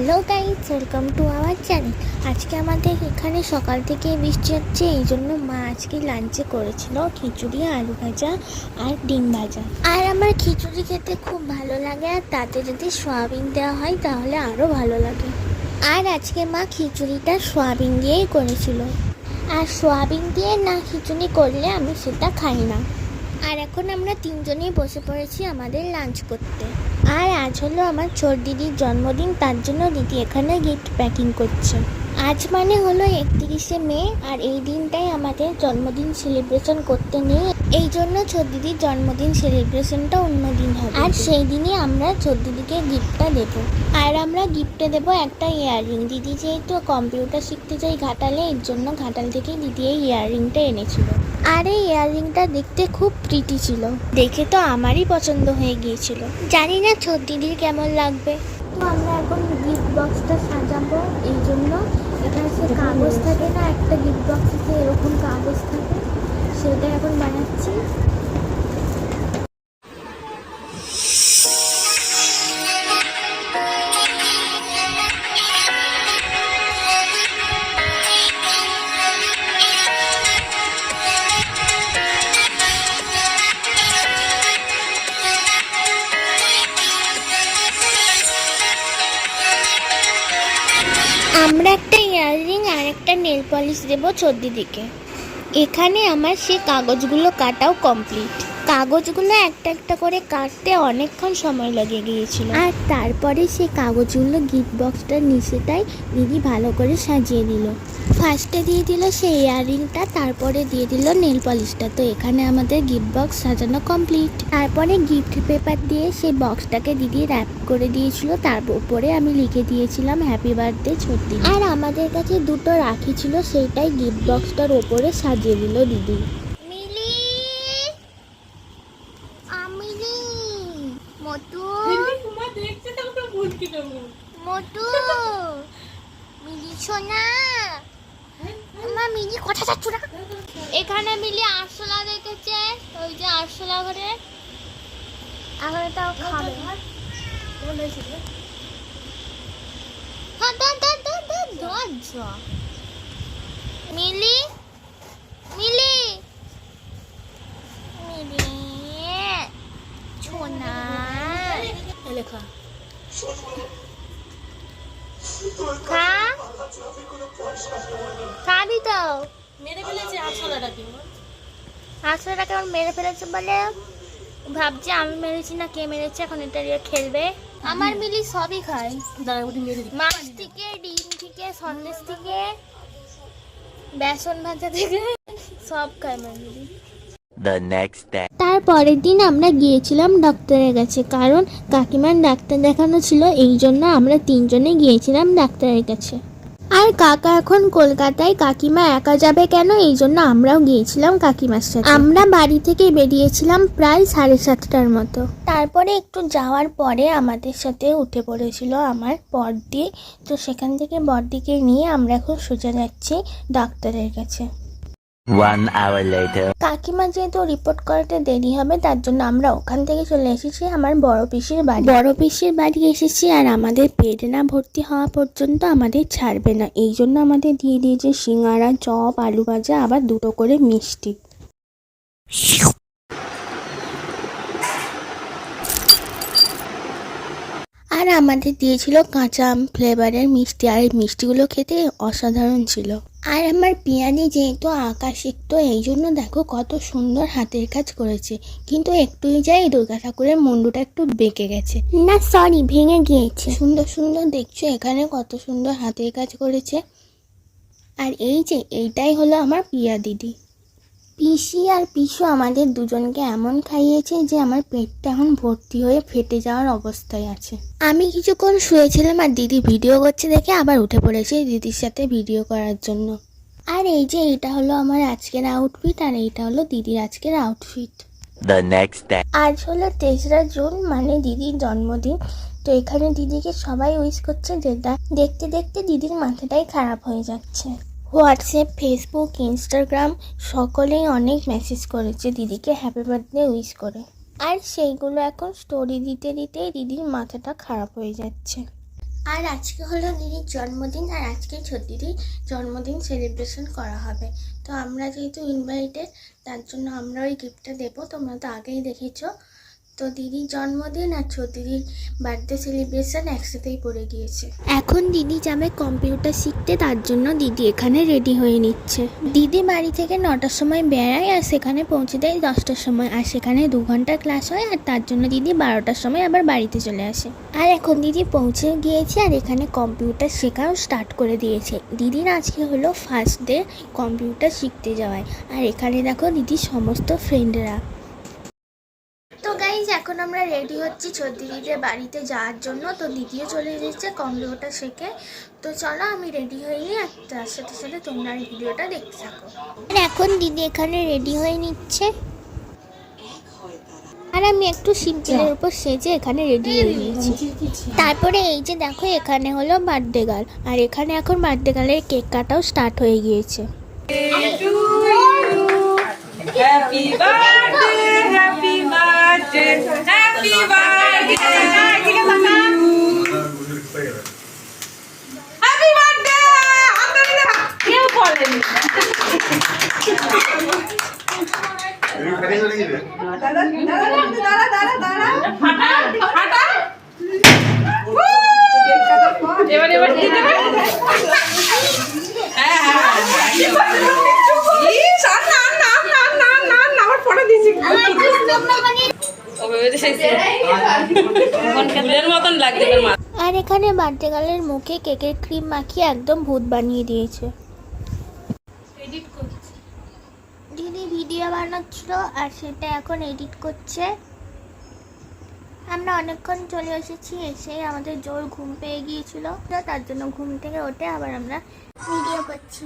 Hello guys welcome to our channel আজকে আমাদের এখানে সকাল থেকে বৃষ্টি হচ্ছে, এই জন্য মা আজকে লাঞ্চে করেছিল খিচুড়ি, আলু ভাজা আর ডিম ভাজা। আর আমার খিচুড়ি খেতে খুব ভালো লাগে, আর তাতে যদি সয়াবিন দেওয়া হয় তাহলে আরও ভালো লাগে। আর আজকে মা খিচুড়িটা সয়াবিন দিয়েই করেছিল। আর সয়াবিন দিয়ে না খিচুড়ি করলে আমি সেটা খাই না। আর এখন আমরা তিনজনেই বসে পড়েছি আমাদের লাঞ্চ করতে। আর আজ হলো আমার ছোট দিদির জন্মদিন, তার জন্য দিদি এখানে গিফট প্যাকিং করছে। আজ মানে হলো একত্রিশে মে, আর এই দিনটাই আমাদের জন্মদিন সেলিব্রেশন করতে নেই। এই জন্য ছোট দিদির জন্মদিন সেলিব্রেশনটা অন্য দিন হবে। আর সেই দিনই আমরা ছোট দিদিকে গিফটটা দেব। আর আমরা গিফটে দেব একটা ইয়াররিং দিদি যেহেতু কম্পিউটার শিখতে চাই ঘাটালে, এর জন্য ঘাটাল থেকে দিদি এই ইয়াররিংটা এনেছিল। আর এই ইয়াররিংটা দেখতে খুব প্রিটি ছিল। দেখে তো আমারই পছন্দ হয়ে গিয়েছিল। জানি না ছোট দিদির কেমন লাগবে। তো আমরা এখন গিফট বক্সটা সাজাবো। এই জন্য এখানে সে কাগজ থাকে না একটা গিফট বক্সে এরকম কাগজ থাকে। সেটা এখন বানাচ্ছি একটা নেল পলিশ দেবো চর্দি দিকে এখানে আমার সে কাগজগুলো কাটাও কমপ্লিট কাগজগুলো একটা একটা করে কাটতে অনেকক্ষণ সময় লেগে গিয়েছিল। আর তারপরে সে কাগজগুলো গিফট বক্সটার নিচেটাই দিদি ভালো করে সাজিয়ে দিল ফার্স্টে দিয়ে দিল সেই ইয়াররিংটা তারপরে দিয়ে দিল নেল পলিশটা তো এখানে আমাদের গিফট বক্স সাজানো কমপ্লিট তারপরে গিফট পেপার দিয়ে সেই বক্সটাকে দিদি র্যাপ করে দিয়েছিল। তার উপরে আমি লিখে দিয়েছিলাম হ্যাপি বার্থডে ছোট্টি। আর আমাদের কাছে দুটো রাখি ছিল, সেইটাই গিফট বক্সটার ওপরে সাজিয়ে দিল দিদি মিলি আমিলি মটু তোমার দেখছে তো আমরা ভুলকি দেবো মটু মিলি এখানে মিলি আরশোলা দেখেছে। ওই যে আরশোলা ঘরে। এখন খাবে। হ্যাঁ মিলি মিলি মিলি ছোনা লেখা। খা খাবি তো। মেরে ফেলেছে আটশোলাটাকে আসলে আমার মেরে ফেলেছে বলে? ভাবছি আমি মেরেছি না কে মেরেছে? এখন এটা দিয়ে খেলবে। আমার মিলি সবই খায়। দাঁড়া ওটি মেরে দিই মাছ থেকে ডিম থেকে সন্দেশ থেকে বেসন ভাজা থেকে সব খায় আমার মিলি। The next day. পরের দিন আমরা গিয়েছিলাম ডাক্তারের কাছে। কারণ কাকিমার ডাক্তার দেখানো ছিল, এই জন্য আমরা তিনজনে গিয়েছিলাম ডাক্তারের কাছে। আর কাকা এখন কলকাতায়, কাকিমা একা যাবে কেন? এই জন্য আমরাও গিয়েছিলাম কাকিমার সাথে। আমরা বাড়ি থেকে বেরিয়েছিলাম প্রায় সাড়ে সাতটার মতো। তারপরে একটু যাওয়ার পরে আমাদের সাথে উঠে পড়েছিল আমার বর্দি তো সেখান থেকে বর্দিকে নিয়ে আমরা এখন সোজা যাচ্ছি ডাক্তারের কাছে. কাকিমা যেহেতু রিপোর্ট করাতে দেরি হবে তার জন্য আমরা ওখান থেকে চলে এসেছি আমার বড় পিসির বাড়ি। বড় পিসির বাড়ি এসেছি আর আমাদের পেট না ভর্তি হওয়া পর্যন্ত আমাদের ছাড়বে না। এই জন্য আমাদের দিয়ে দিয়েছে সিঙ্গারা চপ আলু ভাজা আবার দুটো করে মিষ্টি। আর আমাদের দিয়েছিল কাঁচা আম ফ্লেভারের মিষ্টি আর এই মিষ্টিগুলো খেতে অসাধারণ ছিল। আর আমার পিয়ানি যেহেতু আকাশিক তো এই জন্য দেখো কত সুন্দর হাতের কাজ করেছে। কিন্তু একটুই যাই দুর্গা ঠাকুরের মুন্ডুটা একটু বেঁকে গেছে। না সরি ভেঙে গিয়েছে। সুন্দর সুন্দর দেখছ এখানে কত সুন্দর হাতের কাজ করেছে। আর এই যে এইটাই হলো আমার পিয়া দিদি। পিসি আর পিসু আমাদের দুজনকে এমন খাইয়েছে যে আমার পেটটা এখন ভর্তি হয়ে ফেটে যাওয়ার অবস্থায় আছে। আমি কিছুক্ষণ শুয়েছিলাম আর দিদি ভিডিও করছে দেখে আবার উঠে পড়েছি দিদির সাথে ভিডিও করার জন্য। আর এই যে এটা হলো আমার আজকের আউটফিট আর এইটা হলো দিদির আজকের আউটফিট. আজ হলো তেসরা জুন মানে দিদির জন্মদিন। তো এখানে দিদিকে সবাই উইশ করছে যেটা দেখতে দেখতে দিদির মাথাটাই খারাপ হয়ে যাচ্ছে। হোয়াটসঅ্যাপ, ফেসবুক, ইনস্টাগ্রাম সকলেই অনেক মেসেজ করেছে দিদিকে হ্যাপি বার্থডে উইশ করে। আর সেইগুলো এখন স্টোরি দিতে দিতেই দিদির মাথাটা খারাপ হয়ে যাচ্ছে। আর আজকে হলো দিদির জন্মদিন, আর আজকে ছোটিরই জন্মদিন সেলিব্রেশন করা হবে। তো আমরা যেহেতু ইনভাইটেড তার জন্য আমরা ওই গিফটটা দেবো। তোমরা তো আগেই দেখেছ। তো দিদির জন্মদিন আর ছোটির বার্থডে সেলিব্রেশন একসাথেই পড়ে গিয়েছে। এখন দিদি যাবে কম্পিউটার শিখতে, তার জন্য দিদি এখানে রেডি হয়ে নিচ্ছে। দিদি বাড়ি থেকে নটার সময় বেড়ায় আর সেখানে পৌঁছে দেয় দশটার সময়। আর সেখানে দু ঘণ্টা ক্লাস হয় আর তার জন্য দিদি বারোটার সময় আবার বাড়িতে চলে আসে। আর এখন দিদি পৌঁছে গিয়েছে আর এখানে কম্পিউটার শেখাও স্টার্ট করে দিয়েছে। দিদির আজকে হলো ফার্স্ট ডে কম্পিউটার শিখতে যাওয়ায়। আর এখানে দেখো দিদির সমস্ত ফ্রেন্ডরা গাইজ এখন আমরা রেডি হচ্ছি দিদিদের বাড়িতে যাওয়ার জন্য। তো দিদিও চলে এসেছে কম্পিউটার শেখে। তো চলো আমি রেডি হয়ে নিই আর তার সাথে সাথে তোমরা ভিডিওটা দেখতে থাকো। এখন দিদি এখানে রেডি হয়ে নিচ্ছে। আর আমি একটু সিম্পলের উপর সেজে এখানে রেডি হয়ে নিয়েছি। তারপরে এই যে দেখো এখানে হলো বার্থডে গার্ল আর এখানে এখন বার্থডে গার্লের কেক কাটাও স্টার্ট হয়ে গিয়েছে। Happy birthday, birthday, happy birthday to you. Happy birthday! আপনারা কেউ বলেনি। দাদা, দাদা, দাদা, দাদা, দাদা। ফাটা। Woo! এবার এবার? হ্যাঁ, হ্যাঁ, হ্যাঁ। ইস, আর না, না, না, না, না, না, আমার ফটো দিয়েছি। ও ভেবেছে সেই ফুলের মতন লাগছে আর এখানে বার্থডে গার্লের মুখে কেকের ক্রিম মাখিয়ে একদম ভূত বানিয়ে দিয়েছে। এডিট করছি। দিদি ভিডিও বানাচ্ছিল আর সেটা এখন এডিট করছে। আমরা অনেকক্ষণ চলে এসেছি এসে আমাদের জোর ঘুম পেয়ে গিয়েছিল। তার জন্য ঘুম থেকে ওঠে আবার আমরা ভিডিও করছি।